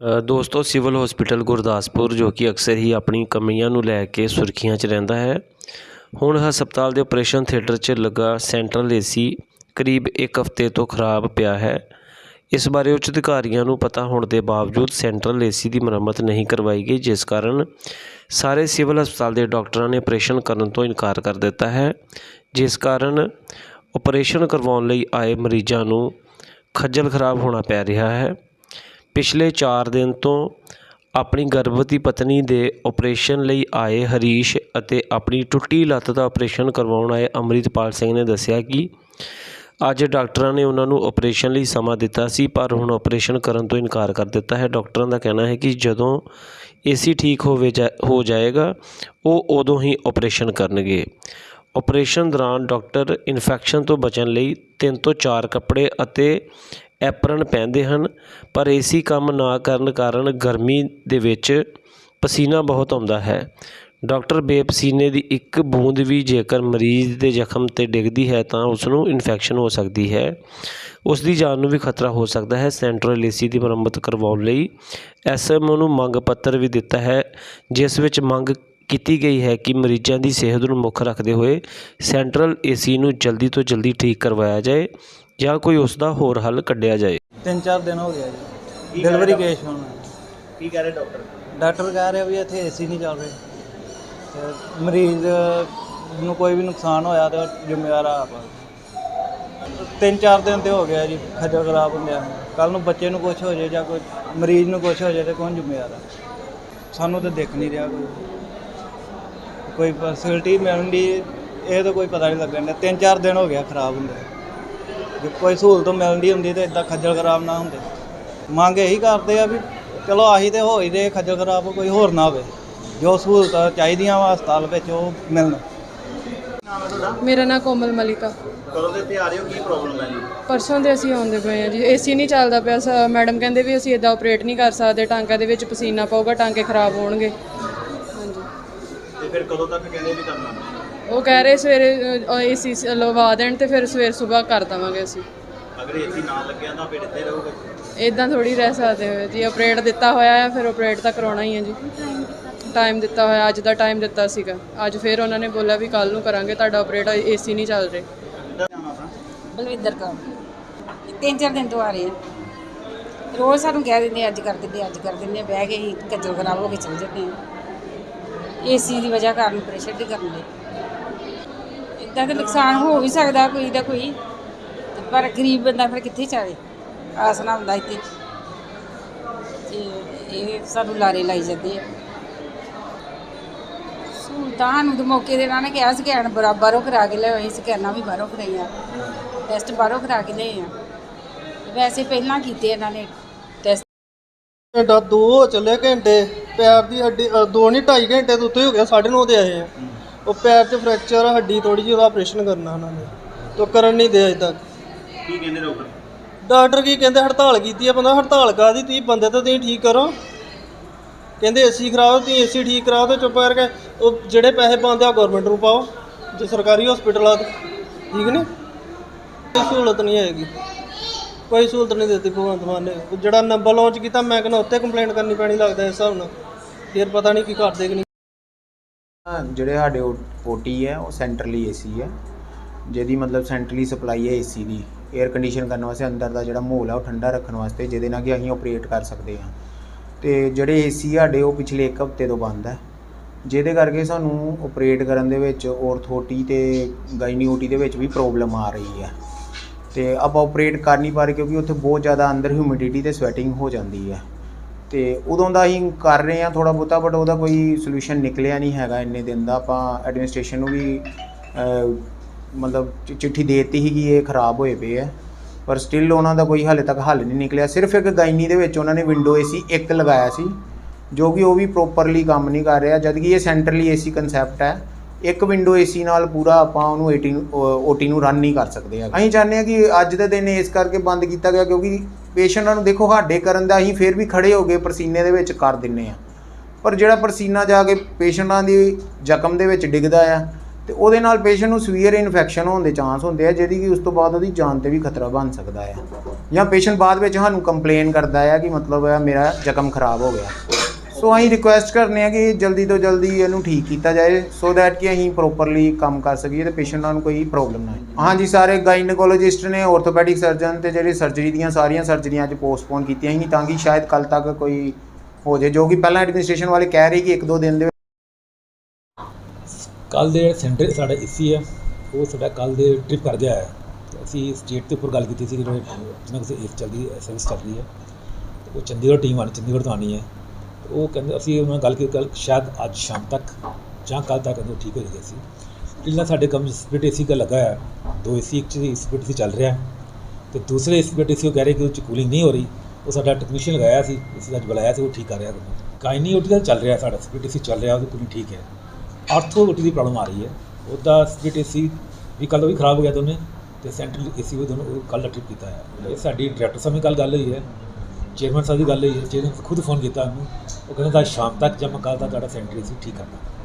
ਦੋਸਤੋ, civil hospital Gurdaspur, ਜੋ ਕਿ ਅਕਸਰ ਹੀ ਆਪਣੀ ਕਮੀਆਂ ਨੂੰ ਲੈ ਕੇ ਸੁਰਖੀਆਂ 'ਚ ਰਹਿੰਦਾ ਹੈ, ਹੁਣ ਹਸਪਤਾਲ ਦੇ ਆਪਰੇਸ਼ਨ ਥੀਏਟਰ 'ਚ ਲੱਗਾ ਸੈਂਟਰਲ ਏਸੀ ਕਰੀਬ ਇੱਕ ਹਫ਼ਤੇ ਤੋਂ ਖਰਾਬ ਪਿਆ ਹੈ। ਇਸ ਬਾਰੇ ਉੱਚ ਅਧਿਕਾਰੀਆਂ ਨੂੰ ਪਤਾ ਹੋਣ ਦੇ ਬਾਵਜੂਦ ਸੈਂਟਰਲ ਏਸੀ ਦੀ ਮੁਰੰਮਤ ਨਹੀਂ ਕਰਵਾਈ ਗਈ, ਜਿਸ ਕਾਰਨ ਸਾਰੇ ਸਿਵਲ ਹਸਪਤਾਲ ਦੇ ਡਾਕਟਰਾਂ ਨੇ ਆਪਰੇਸ਼ਨ ਕਰਨ ਤੋਂ ਇਨਕਾਰ ਕਰ ਦਿੱਤਾ ਹੈ, ਜਿਸ ਕਾਰਨ ਆਪਰੇਸ਼ਨ ਕਰਵਾਉਣ ਲਈ ਆਏ ਮਰੀਜ਼ਾਂ ਨੂੰ ਖੱਜਲ ਖਰਾਬ ਹੋਣਾ ਪੈ ਰਿਹਾ ਹੈ। ਪਿਛਲੇ 4 ਦਿਨ ਤੋਂ ਆਪਣੀ ਗਰਭਵਤੀ ਪਤਨੀ ਦੇ ਆਪਰੇਸ਼ਨ ਲਈ ਆਏ ਹਰੀਸ਼ ਅਤੇ ਆਪਣੀ ਟੁੱਟੀ ਲੱਤ ਦਾ ਆਪਰੇਸ਼ਨ ਕਰਵਾਉਣ ਆਏ ਅੰਮ੍ਰਿਤਪਾਲ ਸਿੰਘ ਨੇ ਦੱਸਿਆ ਕਿ ਅੱਜ ਡਾਕਟਰਾਂ ਨੇ ਉਹਨਾਂ ਨੂੰ ਆਪਰੇਸ਼ਨ ਲਈ ਸਮਾਂ ਦਿੱਤਾ ਸੀ, ਪਰ ਹੁਣ ਆਪਰੇਸ਼ਨ ਕਰਨ ਤੋਂ ਇਨਕਾਰ ਕਰ ਦਿੱਤਾ ਹੈ। ਡਾਕਟਰਾਂ ਦਾ ਕਹਿਣਾ ਹੈ ਕਿ ਜਦੋਂ ਏਸੀ ਠੀਕ ਹੋਵੇ ਜਾ- ਹੋ ਜਾਏਗਾ, ਉਹ ਉਦੋਂ ਹੀ ਆਪਰੇਸ਼ਨ ਕਰਨਗੇ। ਆਪਰੇਸ਼ਨ ਦੌਰਾਨ ਡਾਕਟਰ ਇਨਫੈਕਸ਼ਨ ਤੋਂ ਬਚਣ ਲਈ ਤਿੰਨ ਤੋਂ ਚਾਰ ਕੱਪੜੇ ਅਤੇ ਐਪਰਨ ਪਹਿਨਦੇ ਹਨ, ਪਰ ਏਸੀ ਕੰਮ ਨਾ ਕਰਨ ਕਾਰਨ ਗਰਮੀ ਦੇ ਵਿੱਚ ਪਸੀਨਾ ਬਹੁਤ ਆਉਂਦਾ ਹੈ। ਡਾਕਟਰ ਬੇਪਸੀਨੇ ਦੀ ਇੱਕ ਬੂੰਦ ਵੀ ਜੇਕਰ ਮਰੀਜ਼ ਦੇ ਜ਼ਖਮ ਤੇ ਡਿੱਗਦੀ ਹੈ ਤਾਂ ਉਸ ਨੂੰ ਇਨਫੈਕਸ਼ਨ ਹੋ ਸਕਦੀ ਹੈ। ਉਸ ਦੀ ਜਾਨ ਨੂੰ ਵੀ ਖਤਰਾ ਹੋ ਸਕਦਾ ਹੈ। ਸੈਂਟਰਲ ਏਸੀ ਦੀ ਮੁਰੰਮਤ ਕਰਵਾਉਣ ਲਈ ਐਸਐਮਓ ਨੂੰ ਮੰਗ ਪੱਤਰ ਵੀ ਦਿੱਤਾ ਹੈ, ਜਿਸ ਵਿੱਚ ਮੰਗ ਕੀਤੀ ਗਈ ਹੈ ਕਿ ਮਰੀਜ਼ਾਂ ਦੀ ਸਿਹਤ ਨੂੰ ਮੁੱਖ ਰੱਖਦੇ ਹੋਏ ਸੈਂਟਰਲ ਏਸੀ ਨੂੰ ਜਲਦੀ ਤੋਂ ਜਲਦੀ ਠੀਕ ਕਰਵਾਇਆ ਜਾਏ। ਜਾਂ ਕੋਈ ਉਸ ਦਾ ਹੋਰ ਹੱਲ ਕੱਢਿਆ ਜਾਏ? ਤਿੰਨ ਚਾਰ ਦਿਨ ਹੋ ਗਿਆ ਜੀ। ਡਿਲੀਵਰੀ ਕੇਸ ਹੋਣਾ ਕੀ ਕਹਿ ਰਹੇ ਡਾਕਟਰ? ਡਾਕਟਰ ਕਹਿ ਰਿਹਾ ਵੀ ਇੱਥੇ ਏਸੀ ਨਹੀਂ ਚੱਲ ਰਹੇ। ਤੇ ਮਰੀਜ਼ ਨੂੰ ਕੋਈ ਵੀ ਨੁਕਸਾਨ ਹੋਇਆ ਤੇ ਉਹ ਜ਼ਿੰਮੇਵਾਰ ਆਪ। ਤਿੰਨ ਚਾਰ ਦਿਨ ਤੇ ਹੋ ਗਿਆ ਜੀ ਖੱਜਲ ਖਰਾਬ ਹੁੰਦਿਆਂ ਕੱਲ ਨੂੰ ਬੱਚੇ ਨੂੰ ਕੁਝ ਹੋ ਜਾਏ ਜਾਂ ਕੋਈ ਮਰੀਜ਼ ਨੂੰ ਕੁਝ ਹੋ ਜਾਏ ਤੇ ਕੌਣ ਜ਼ਿੰਮੇਵਾਰ ਆ? ਸਾਨੂੰ ਤਾਂ ਦਿਖ ਨਹੀਂ ਰਿਹਾ ਕੋਈ। ਕੋਈ ਫੈਸਿਲਿਟੀ ਮਿਲਣ ਦੀ ਇਹ ਤਾਂ ਕੋਈ ਪਤਾ ਨਹੀਂ ਲੱਗਣ ਤਿੰਨ ਚਾਰ ਦਿਨ ਹੋ ਗਿਆ ਖਰਾਬ ਹੁੰਦੇ ਜੇ ਕੋਈ ਸਹੂਲਤ ਮਿਲਦੀ ਹੁੰਦੀ ਤੇ ਇਦਾਂ ਖੱਜਲ ਖਰਾਬ ਨਾ ਹੁੰਦੇ। ਮੰਗ ਇਹੀ ਕਰਦੇ ਆ ਵੀ ਚਲੋ ਆਹੀ ਤੇ ਹੋ ਹੀ ਰਹੇ ਖੱਜਲ ਖਰਾਬ ਕੋਈ ਹੋਰ ਨਾ ਹੋਵੇ। ਜੋ ਸਹੂਲਤਾਂ ਚਾਹੀਦੀਆਂ ਵਾ ਹਸਪਤਾਲ ਵਿੱਚ ਉਹ ਮਿਲਣ। ਮੇਰਾ ਨਾਮ ਕੋਮਲ ਮਲਿਕਾ ਕਦੋਂ ਦੇ ਤੇ ਆ ਰਹੇ ਹੋ? ਕੀ ਪ੍ਰੋਬਲਮ ਹੈ ਜੀ? ਪਰਸੋਂ ਦੇ ਅਸੀਂ ਆਉਂਦੇ ਪਏ ਹਾਂ ਜੀ। ਏਸੀ ਨਹੀਂ ਚੱਲਦਾ ਪਿਆ ਸ- ਮੈਡਮ ਕਹਿੰਦੇ ਵੀ ਅਸੀਂ ਇਦਾਂ ਆਪਰੇਟ ਨਹੀਂ ਕਰ ਸਕਦੇ ਟਾਂਕਿਆਂ ਦੇ ਵਿੱਚ ਪਸੀਨਾ ਪਊਗਾ ਟਾਂਕੇ ਖਰਾਬ ਹੋਣਗੇ। ਹਾਂਜੀ। ਤੇ ਫਿਰ ਕਦੋਂ ਤੱਕ ਕਹਿੰਦੇ ਵੀ ਕਰਨਾ? ਉਹ ਕਹਿ ਰਹੇ ਸਵੇਰੇ ਏਸੀ ਲਵਾ ਦੇਣ ਤੇ ਫਿਰ ਸਵੇਰ ਸਵੇਰ ਕਰ ਦੇਵਾਂਗੇ ਅਸੀਂ। ਅਗਰ ਏਸੀ ਨਾ ਲੱਗਿਆ ਤਾਂ ਫਿਰ ਇੱਥੇ ਰਹੋਗੇ? ਇਦਾਂ ਥੋੜੀ ਰਹਿ ਸਕਦੇ ਹੋ ਜੀ ਆਪਰੇਟ ਦਿੱਤਾ ਹੋਇਆ ਹੈ ਫਿਰ ਆਪਰੇਟ ਤਾਂ ਕਰਾਉਣਾ ਹੀ ਹੈ ਜੀ। ਟਾਈਮ ਦਿੱਤਾ ਹੋਇਆ ਅੱਜ ਦਾ ਟਾਈਮ ਦਿੱਤਾ ਸੀਗਾ। ਅੱਜ ਫਿਰ ਉਹਨਾਂ ਨੇ ਬੋਲਿਆ ਵੀ ਕੱਲ ਨੂੰ ਕਰਾਂਗੇ ਤੁਹਾਡਾ ਆਪਰੇਟ ਏਸੀ ਨਹੀਂ ਚੱਲ ਰਹੇ। ਬਲਵਿੰਦਰ ਕੌਰ। ਤਿੰਨ ਚਾਰ ਦਿਨ ਤੋਂ ਆ ਰਹੇ ਆ। ਰੋਜ਼ ਸਾਨੂੰ ਕਹਿ ਦਿੰਦੇ ਅੱਜ ਕਰ ਦਿੰਦੇ ਅੱਜ ਕਰ ਦਿੰਦੇ ਆ, ਬਹਿ ਕੇ ਹੀ ਕੱਜਲ ਖਰਾਬ ਹੋ ਕੇ ਚਲੇ ਜਾਂਦੇ ਆ। ਏਸੀ ਦੀ ਵਜ੍ਹਾ ਕਾਰਨ ਪ੍ਰੈਸ਼ਰ ਦੀ ਕਰਨ ਦੇ। ਇਦਾਂ ਤਾਂ ਨੁਕਸਾਨ ਹੋ ਵੀ ਸਕਦਾ ਕੋਈ ਦਾ ਕੋਈ। ਤੇ ਪਰ ਗਰੀਬ ਬੰਦਾ ਫਿਰ ਕਿੱਥੇ ਚਾਵੇ ਆਸ ਨਾ ਹੁੰਦਾ ਇੱਥੇ। ਤੇ ਇਹ ਸਾਨੂੰ ਲਾਰੇ ਲਾਈ ਜਾਂਦੇ ਆ। ਸਹੂਲਤਾਂ ਨੂੰ ਮੌਕੇ ਦੇ ਨਾਲ ਨੇ ਕਿਹਾ ਸਕੈਨ ਬਰਾਬਰੋਂ ਕਰਾ ਕੇ ਲਿਆਏ ਸਕੈਨਾਂ ਵੀ ਬਾਹਰੋਂ ਕਰਾਈਆਂ। ਟੈਸਟ ਬਾਹਰੋਂ ਕਰਾ ਕੇ ਲਏ ਆ। ਵੈਸੇ ਪਹਿਲਾਂ ਕੀਤੇ ਇਹਨਾਂ ਨੇ ਟੈਸਟ। ਘੰਟਾ ਦੋ ਚੱਲੇ ਘੰਟੇ ਪੈਰ ਦੀ ਹੱਡੀ ਅ, ਦੋ ਨਹੀਂ ਢਾਈ ਘੰਟੇ ਤੋਂ ਉੱਤੇ ਹੋ ਗਿਆ 9:30 ਦੇ ਆਏ ਆ। ਉਹ ਪੈਰ 'ਚ ਫ੍ਰੈਕਚਰ ਹੱਡੀ ਥੋੜੀ ਜਿਹੀ ਉਹਦਾ ਆਪਰੇਸ਼ਨ ਕਰਨਾ ਉਹਨਾਂ ਨੇ। ਤੋ ਕਰਨ ਨਹੀਂ ਦੇ ਅਜੇ ਤੱਕ। ਕੀ ਕਹਿੰਦੇ ਡਾਕਟਰ ਡਾਕਟਰ ਕੀ ਕਹਿੰਦੇ ਹੜਤਾਲ ਕੀਤੀ ਆ ਬੰਦਾ ਹੜਤਾਲ ਕਾਦੀ ਤੁਸੀਂ ਬੰਦੇ ਤਾਂ ਤੁਸੀਂ ਠੀਕ ਕਰੋ। ਕਹਿੰਦੇ ਏਸੀ ਖਰਾਬ ਤੁਸੀਂ ਏਸੀ ਠੀਕ ਕਰਾਓ ਤੇ ਚੁੱਪ ਕਰਕੇ। ਉਹ ਜਿਹੜੇ ਪੈਸੇ ਪਾਉਂਦੇ ਆ ਗਵਰਨਮੈਂਟ ਨੂੰ ਪਾਓ ਜੇ ਸਰਕਾਰੀ ਹਸਪੀਟਲ ਆ ਤੇ। ਠੀਕ ਨੇ ਕੋਈ ਸਹੂਲਤ ਨਹੀਂ ਆਏਗੀ ਕੋਈ ਸਹੂਲਤ ਨਹੀਂ ਦਿੱਤੀ ਭਗਵੰਤ ਮਾਨ ਨੇ। ਉਹ ਜਿਹੜਾ ਨੰਬਰ ਲਾਂਚ ਕੀਤਾ ਮੈਂ ਕਹਿੰਦਾ ਉੱਤੇ ਕੰਪਲੇਂਟ ਕਰਨੀ ਪੈਣੀ ਲੱਗਦਾ ਇਸ ਹਿਸਾਬ ਨਾਲ। ਫਿਰ ਪਤਾ ਨਹੀਂ ਕੀ ਕਰਦੇ ਕਿ ਨਹੀਂ। ਜਿਹੜੇ ਸਾਡੇ ਓਟੀ ਹੈ, ਉਹ ਸੈਂਟਰਲੀ ਏਸੀ ਹੈ। ਜਿਹਦੀ ਮਤਲਬ ਸੈਂਟਰਲੀ ਸਪਲਾਈ ਹੈ ਏਸੀ ਦੀ। 에ਅਰ ਕੰਡੀਸ਼ਨ ਕਰਨ ਵਾਸਤੇ ਅੰਦਰ ਦਾ ਜਿਹੜਾ ਮਾਹੌਲ ਹੈ ਉਹ ਠੰਡਾ ਰੱਖਣ ਵਾਸਤੇ, ਜਿਹਦੇ ਨਾਲ ਕਿ ਅਸੀਂ ਆਪਰੇਟ ਕਰ ਸਕਦੇ ਹਾਂ। ਤੇ ਜਿਹੜੇ ਏਸੀ ਸਾਡੇ, ਉਹ ਪਿਛਲੇ ਇੱਕ ਹਫ਼ਤੇ ਤੋਂ ਬੰਦ ਹੈ। ਜਿਹਦੇ ਕਰਕੇ ਸਾਨੂੰ ਆਪਰੇਟ ਕਰਨ ਦੇ ਵਿੱਚ ਔਰਥੋਟੀ ਤੇ ਗਾਇਨੀਓਟੀ ਦੇ ਵਿੱਚ ਵੀ ਪ੍ਰੋਬਲਮ ਆ ਰਹੀ ਹੈ। ਤੇ ਆਪਾਂ ਆਪਰੇਟ ਕਰ ਨਹੀਂ ਪਾ ਰਹੇ ਕਿਉਂਕਿ ਉੱਥੇ ਬਹੁਤ ਜ਼ਿਆਦਾ ਅੰਦਰ ਹਿਊਮਿਡਿਟੀ ਤੇ ਸਵੈਟਿੰਗ ਹੋ ਜਾਂਦੀ ਹੈ। ਤੇ ਉਦੋਂ ਦਾ ਅਸੀਂ ਕਰ ਰਹੇ ਹਾਂ ਥੋੜਾ ਬਹੁਤਾ ਬਟ ਉਹਦਾ ਕੋਈ ਸੋਲੂਸ਼ਨ ਨਿਕਲਿਆ ਨਹੀਂ ਹੈਗਾ ਇੰਨੇ ਦਿਨ ਦਾ। ਆਪਾਂ ਐਡਮਿਨਿਸਟ੍ਰੇਸ਼ਨ ਨੂੰ ਵੀ ਮਤਲਬ ਚਿੱਠੀ ਦੇ ਦਿੱਤੀ ਸੀ ਕਿ ਇਹ ਖਰਾਬ ਹੋਏ ਪਏ ਆ। ਪਰ ਸਟਿਲ ਉਹਨਾਂ ਦਾ ਕੋਈ ਹਾਲੇ ਤੱਕ ਹੱਲ ਨਹੀਂ ਨਿਕਲਿਆ। ਸਿਰਫ ਇੱਕ ਗਾਇਨੀ ਦੇ ਵਿੱਚ ਉਹਨਾਂ ਨੇ ਵਿੰਡੋ ਏਸੀ ਇੱਕ ਲਗਾਇਆ ਸੀ, ਜੋ ਕਿ ਉਹ ਵੀ ਪ੍ਰੋਪਰਲੀ ਕੰਮ ਨਹੀਂ ਕਰ ਰਿਹਾ। ਜਦ ਕਿ ਇਹ ਸੈਂਟਰਲੀ ਏਸੀ ਕਨਸੈਪਟ ਹੈ। ਇੱਕ ਵਿੰਡੋ ਏਸੀ ਨਾਲ ਪੂਰਾ ਆਪਾਂ ਉਹਨੂੰ 18 ਓਟੀ ਨੂੰ ਰਨ ਨਹੀਂ ਕਰ ਸਕਦੇ ਆ ਅਸੀਂ ਚਾਹੁੰਦੇ ਹਾਂ ਕਿ ਅੱਜ ਦੇ ਦਿਨ ਇਸ ਕਰਕੇ ਬੰਦ ਕੀਤਾ ਗਿਆ ਕਿਉਂਕਿ ਪੇਸ਼ੈਂਟਾਂ ਨੂੰ ਦੇਖੋ ਸਾਡੇ ਕਰਨ ਦਾ ਅਸੀਂ ਫਿਰ ਵੀ ਖੜੇ ਹੋ ਗਏ ਪਸੀਨੇ ਦੇ ਵਿੱਚ ਕਰ ਦਿੰਨੇ ਆ। ਪਰ ਜਿਹੜਾ ਪਸੀਨਾ ਜਾ ਕੇ ਪੇਸ਼ੈਂਟਾਂ ਦੀ ਜ਼ਖਮ ਦੇ ਵਿੱਚ ਡਿੱਗਦਾ ਆ, ਤੇ ਉਹਦੇ ਨਾਲ ਪੇਸ਼ੈਂਟ ਨੂੰ ਸਵੀਅਰ ਇਨਫੈਕਸ਼ਨ ਹੋਣ ਦੇ ਚਾਂਸ ਹੁੰਦੇ ਆ, ਜਿਹਦੀ ਕਿ ਉਸ ਤੋਂ ਬਾਅਦ ਉਹਦੀ ਜਾਨ ਤੇ ਵੀ ਖਤਰਾ ਬਣ ਸਕਦਾ ਆ। ਜਾਂ ਪੇਸ਼ੈਂਟ ਬਾਅਦ ਵਿੱਚ ਸਾਨੂੰ ਕੰਪਲੇਨ ਕਰਦਾ ਆ ਕਿ ਮਤਲਬ ਹੈ ਮੇਰਾ ਜ਼ਖਮ ਖਰਾਬ ਹੋ ਗਿਆ। ਸੋ ਅਸੀਂ ਰਿਕੁਐਸਟ ਕਰਨੇ ਆ ਕਿ ਜਲਦੀ ਤੋਂ ਜਲਦੀ ਇਹਨੂੰ ਠੀਕ ਕੀਤਾ ਜਾਏ ਸੋ ਦੈਟ ਕਿ ਅਸੀਂ ਪ੍ਰੋਪਰਲੀ ਕੰਮ ਕਰ ਸਕੀਏ ਤੇ ਪੇਸ਼ੈਂਟਾਂ ਨੂੰ ਕੋਈ ਪ੍ਰੋਬਲਮ ਨਾ ਆਏ। ਹਾਂਜੀ, ਸਾਰੇ ਗਾਇਨੋਕੋਲੋਜਿਸਟ ਨੇ ਆਰਥੋਪੈਡਿਕ ਸਰਜਨ ਤੇ ਜਿਹੜੇ ਸਰਜਰੀ ਦੀਆਂ ਸਾਰੀਆਂ ਸਰਜਰੀਆਂ ਅੱਜ ਪੋਸਟਪੋਨ ਕੀਤੀਆਂ ਸੀ, ਤਾਂ ਕਿ ਸ਼ਾਇਦ ਕੱਲ ਤੱਕ ਕੋਈ ਹੋ ਜਾਏ, ਜੋ ਕਿ ਪਹਿਲਾਂ ਐਡਮਿਨਿਸਟ੍ਰੇਸ਼ਨ ਵਾਲੇ ਕਹਿ ਰਹੇ ਕਿ ਇੱਕ ਦੋ ਦਿਨ ਦੇ ਕੱਲ ਦੇ ਸੈਂਟਰ ਸਾਡਾ ਏਸੀ ਹੈ, ਉਹ ਸਾਡਾ ਕੱਲ ਦੇ ਟ੍ਰਿਪ ਕਰ ਗਿਆ ਹੈ। ਅਸੀਂ ਸਟੇਟ ਦੇ ਉੱਪਰ ਗੱਲ ਕੀਤੀ ਸੀ ਜਿਹੜੇ ਜਿਹਨਾਂ ਕੋਲ ਏਸ ਚੱਲਦੀ ਹੈ ਸਰਵਿਸ ਹੈ। ਉਹ ਚੰਡੀਗੜ੍ਹ ਟੀਮ ਆਣੀ ਚੰਡੀਗੜ੍ਹ ਤੋਂ ਆਣੀ ਹੈ। ਉਹ ਕਹਿੰਦੇ, ਅਸੀਂ ਉਹਨਾਂ ਨਾਲ ਗੱਲ ਕੀਤੀ ਕੱਲ ਸ਼ਾਇਦ ਅੱਜ ਸ਼ਾਮ ਤੱਕ ਜਾਂ ਕੱਲ ਤੱਕ ਕਹਿੰਦੇ ਉਹ ਠੀਕ ਹੋ ਜਾਏਗਾ ਸੀ ਪਹਿਲਾਂ ਸਾਡੇ ਕੰਮ ਸਪਲਿਟ ਏਸੀ ਦਾ ਲੱਗਾ ਹੈ ਦੋ ਏਸੀ ਇੱਕ ਚ ਸਪਲਿਟ ਏਸੀ ਚੱਲ ਰਿਹਾ। ਹੈ ਤੇ ਦੂਸਰੇ ਸਪਲਿਟ ਏਸੀ ਉਹ ਕਹਿ ਰਹੇ ਕਿ ਉਹ ਚ ਕੂਲਿੰਗ ਨਹੀਂ ਹੋ ਰਹੀ। ਉਹ ਸਾਡਾ ਟੈਕਨੀਸ਼ੀਅਨ ਲਗਾਇਆ ਸੀ, ਅਸੀਂ ਅੱਜ ਬੁਲਾਇਆ ਸੀ, ਉਹ ਠੀਕ ਕਰ ਰਿਹਾ ਗਾਇਨੀ ਓਟੀ ਦਾ ਚੱਲ ਰਿਹਾ ਸਾਡਾ ਸਪਲਿਟ ਏਸੀ ਚੱਲ ਰਿਹਾ, ਉਹਦੀ ਕੂਲਿੰਗ ਠੀਕ ਹੈ। ਆਰਥੋ ਓਟੀ ਦੀ ਪ੍ਰੋਬਲਮ ਆ ਰਹੀ ਹੈ। ਉਹਦਾ ਸਪਲਿਟ ਏਸੀ ਵੀ ਕੱਲ੍ਹ ਉਹ ਵੀ ਖਰਾਬ ਹੋ ਗਿਆ ਦੋਨੇ, ਤੇ ਸੈਂਟਰਲ ਏਸੀ ਵੀ ਦੋਨੋਂ ਉਹ ਕੱਲ੍ਹ ਦਾ ਟ੍ਰਿਪ ਕੀਤਾ ਹੈ ਇਹ ਸਾਡੀ ਡਾਇਰੈਕਟਰ ਸਾਹਿਬ ਨਾਲ ਕੱਲ੍ਹ ਗੱਲ ਹੋਈ ਹੈ। ਚੇਅਰਮੈਨ ਸਾਹਿਬ ਦੀ ਗੱਲ ਹੋਈ ਹੈ ਚੇਅਰਮੈਨ ਖੁਦ ਫੋਨ ਕੀਤਾ ਮੈਨੂੰ ਉਹ ਕਹਿੰਦਾ, ਅੱਜ ਸ਼ਾਮ ਤੱਕ ਜਾਂ ਮੈਂ ਕੱਲ੍ਹ ਦਾ ਤੁਹਾਡਾ ਸੈਂਟਰ ਸੀ, ਠੀਕ ਕਰਦਾ